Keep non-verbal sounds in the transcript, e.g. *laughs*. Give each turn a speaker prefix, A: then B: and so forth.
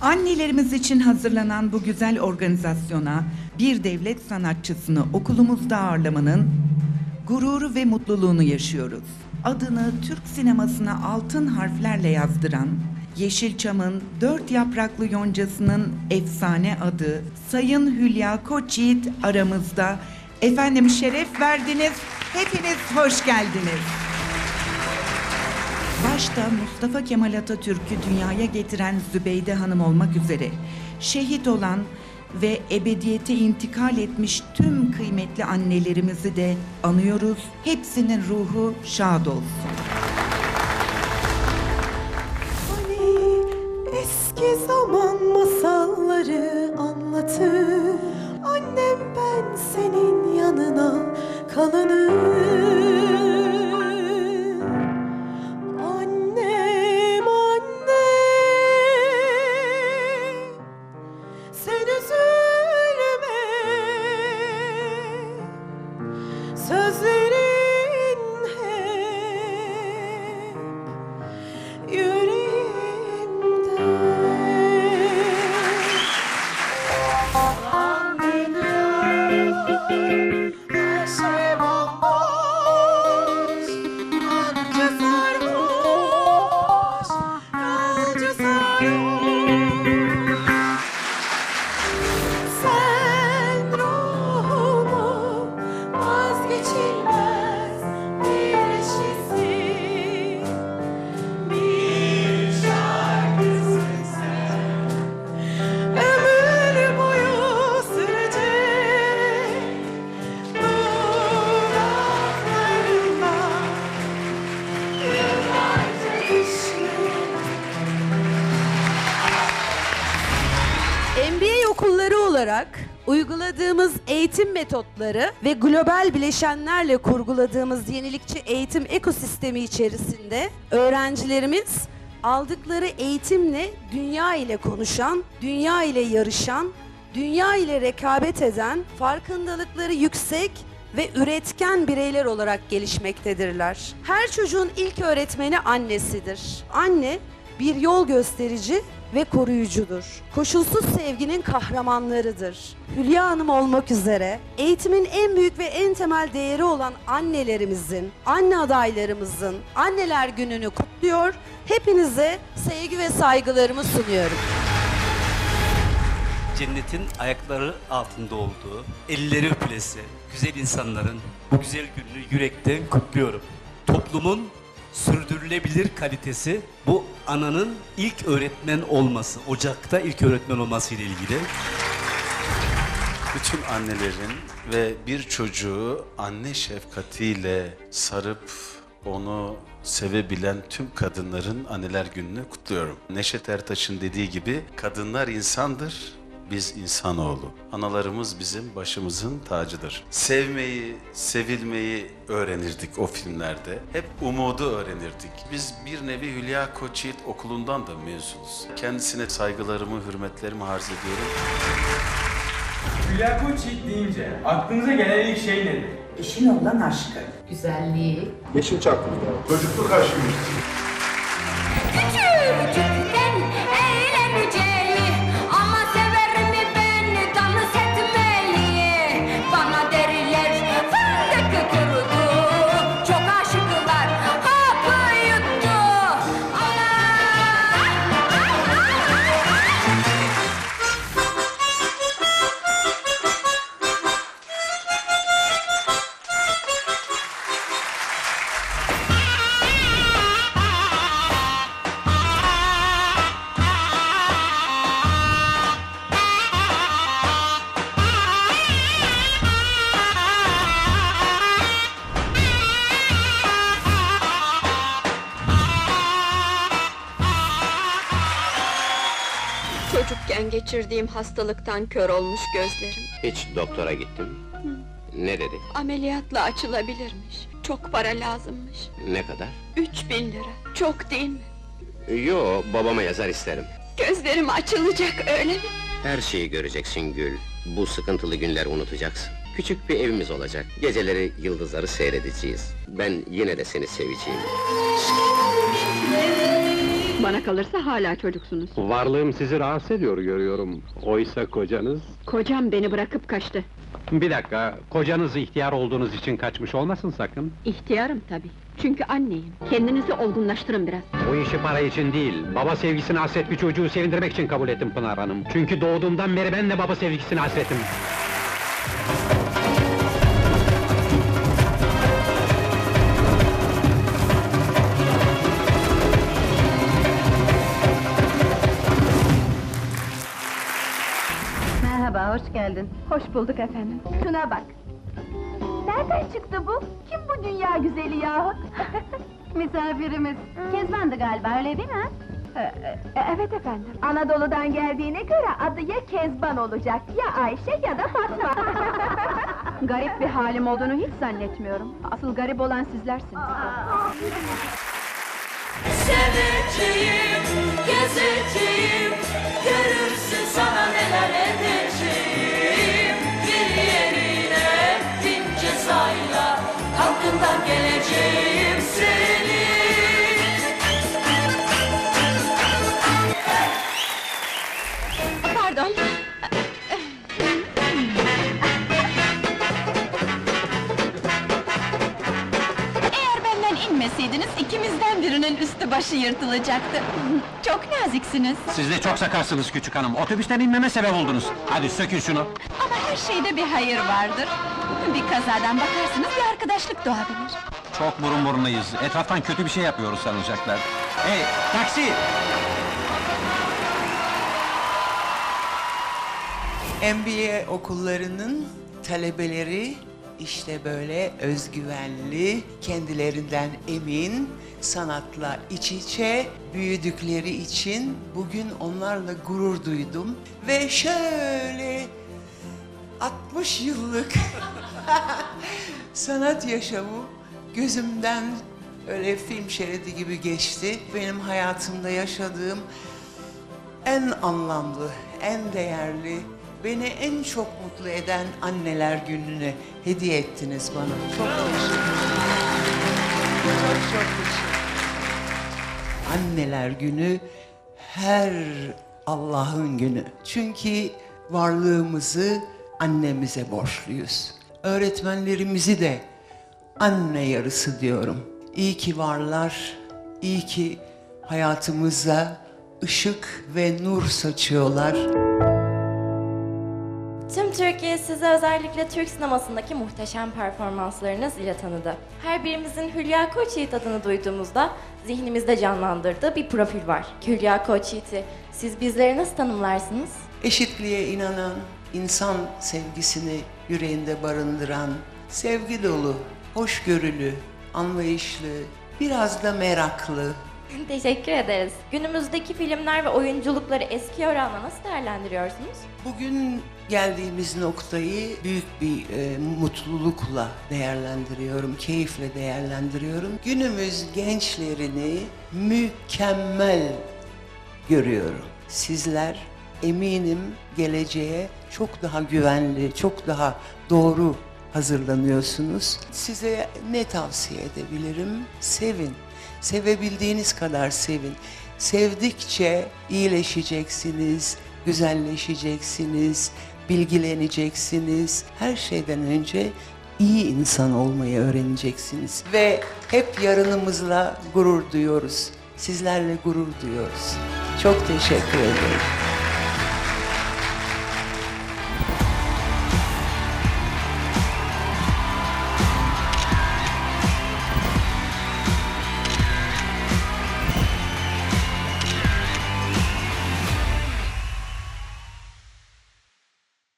A: Annelerimiz için hazırlanan bu güzel organizasyona bir devlet sanatçısını okulumuzda ağırlamanın gururu ve mutluluğunu yaşıyoruz. Adını Türk sinemasına altın harflerle yazdıran Yeşilçam'ın dört yapraklı yoncasının efsane adı Sayın Hülya Koçyiğit aramızda. Efendim şeref verdiniz. Hepiniz hoş geldiniz. Başta Mustafa Kemal Atatürk'ü dünyaya getiren Zübeyde Hanım olmak üzere şehit olan ve ebediyete intikal etmiş tüm kıymetli annelerimizi de anıyoruz. Hepsinin ruhu şad olsun.
B: Olarak uyguladığımız eğitim metotları ve global bileşenlerle kurguladığımız yenilikçi eğitim ekosistemi içerisinde öğrencilerimiz aldıkları eğitimle dünya ile konuşan, dünya ile yarışan, dünya ile rekabet eden, farkındalıkları yüksek ve üretken bireyler olarak gelişmektedirler. Her çocuğun ilk öğretmeni annesidir. Anne bir yol gösterici ve koruyucudur. Koşulsuz sevginin kahramanlarıdır. Hülya Hanım olmak üzere eğitimin en büyük ve en temel değeri olan annelerimizin, anne adaylarımızın anneler gününü kutluyor. Hepinize sevgi ve saygılarımı sunuyorum.
C: cennetin ayakları altında olduğu, elleri öpülesi, güzel insanların bu güzel gününü yürekten kutluyorum. Toplumun sürdürülebilir kalitesi bu ananın ilk öğretmen olması, ocakta ilk öğretmen olması ile ilgili.
D: Bütün annelerin ve bir çocuğu anne şefkatiyle sarıp onu sevebilen tüm kadınların anneler gününü kutluyorum. Neşet Ertaş'ın dediği gibi kadınlar insandır, biz insanoğlu. Analarımız bizim başımızın tacıdır. Sevmeyi, sevilmeyi öğrenirdik o filmlerde. Hep umudu öğrenirdik. Biz bir nevi Hülya Koçyiğit okulundan da mezunuz. Kendisine saygılarımı, hürmetlerimi arz ediyorum.
E: Hülya Koçyiğit deyince aklınıza gelen ilk şey nedir?
A: Eşin olan aşkı.
F: güzelliği.
G: Çocukluk aşkımız.
H: Çocukken geçirdiğim hastalıktan kör olmuş gözlerim.
I: Hiç doktora gittim. Ne dedi?
H: Ameliyatla açılabilirmiş. Çok para lazımmış.
I: Ne kadar?
H: Üç bin lira. Çok değil mi?
I: Yo, babama yazar isterim.
H: Gözlerim açılacak öyle mi?
I: Her şeyi göreceksin Gül. Bu sıkıntılı günleri unutacaksın. Küçük bir evimiz olacak. Geceleri yıldızları seyredeceğiz. Ben yine de seni seveceğim.
H: Bana kalırsa hala çocuksunuz.
J: Varlığım sizi rahatsız ediyor görüyorum. Oysa kocanız...
H: Kocam beni bırakıp kaçtı.
J: Bir dakika, kocanız ihtiyar olduğunuz için kaçmış olmasın sakın.
H: İhtiyarım tabii. Çünkü anneyim. Kendinizi olgunlaştırın biraz.
J: Bu işi para için değil, baba sevgisine hasret bir çocuğu sevindirmek için kabul ettim Pınar Hanım. Çünkü doğduğumdan beri ben de baba sevgisine hasretim.
F: Merhaba, hoş geldin.
H: Hoş bulduk efendim.
F: Şuna bak. Nereden çıktı bu? Kim bu dünya güzeli yahu? *laughs* Misafirimiz. Kezban'dı galiba, öyle değil mi?
H: evet efendim.
F: Anadolu'dan geldiğine göre adı ya Kezban olacak, ya Ayşe ya da Fatma. *laughs*
H: Garip bir halim olduğunu hiç zannetmiyorum. Asıl garip olan sizlersiniz.
K: Seveceğim,
F: Pardon. Eğer benden inmeseydiniz ikimizden birinin üstü başı yırtılacaktı. Çok naziksiniz.
J: Siz de çok sakarsınız küçük hanım. Otobüsten inmeme sebep oldunuz. Hadi sökün şunu.
F: Ama her şeyde bir hayır vardır. Bir kazadan bakarsınız bir arkadaşlık doğabilir.
J: Çok burun burunayız. Etraftan kötü bir şey yapıyoruz sanacaklar. Hey, taksi!
L: MBA okullarının talebeleri işte böyle özgüvenli, kendilerinden emin, sanatla iç içe büyüdükleri için bugün onlarla gurur duydum ve şöyle 60 yıllık *laughs* sanat yaşamı gözümden öyle film şeridi gibi geçti. Benim hayatımda yaşadığım en anlamlı, en değerli, beni en çok mutlu eden anneler gününe hediye ettiniz bana. Çok teşekkür ederim. Çok çok teşekkür Anneler günü her Allah'ın günü. Çünkü varlığımızı annemize borçluyuz. Öğretmenlerimizi de anne yarısı diyorum. İyi ki varlar, iyi ki hayatımıza ışık ve nur saçıyorlar.
M: Tüm Türkiye sizi özellikle Türk sinemasındaki muhteşem performanslarınız ile tanıdı. Her birimizin Hülya Koçyiğit adını duyduğumuzda zihnimizde canlandırdığı bir profil var. Hülya Koçyiğit'i siz bizleri nasıl tanımlarsınız?
L: Eşitliğe inanan, insan sevgisini yüreğinde barındıran, sevgi dolu, hoşgörülü, anlayışlı, biraz da meraklı,
M: Teşekkür ederiz. Günümüzdeki filmler ve oyunculukları eski oranla nasıl değerlendiriyorsunuz?
L: Bugün geldiğimiz noktayı büyük bir e, mutlulukla değerlendiriyorum, keyifle değerlendiriyorum. Günümüz gençlerini mükemmel görüyorum. Sizler eminim geleceğe çok daha güvenli, çok daha doğru hazırlanıyorsunuz. Size ne tavsiye edebilirim? Sevin. Sevebildiğiniz kadar sevin. Sevdikçe iyileşeceksiniz, güzelleşeceksiniz, bilgileneceksiniz. Her şeyden önce iyi insan olmayı öğreneceksiniz. Ve hep yarınımızla gurur duyuyoruz. Sizlerle gurur duyuyoruz. Çok teşekkür ederim.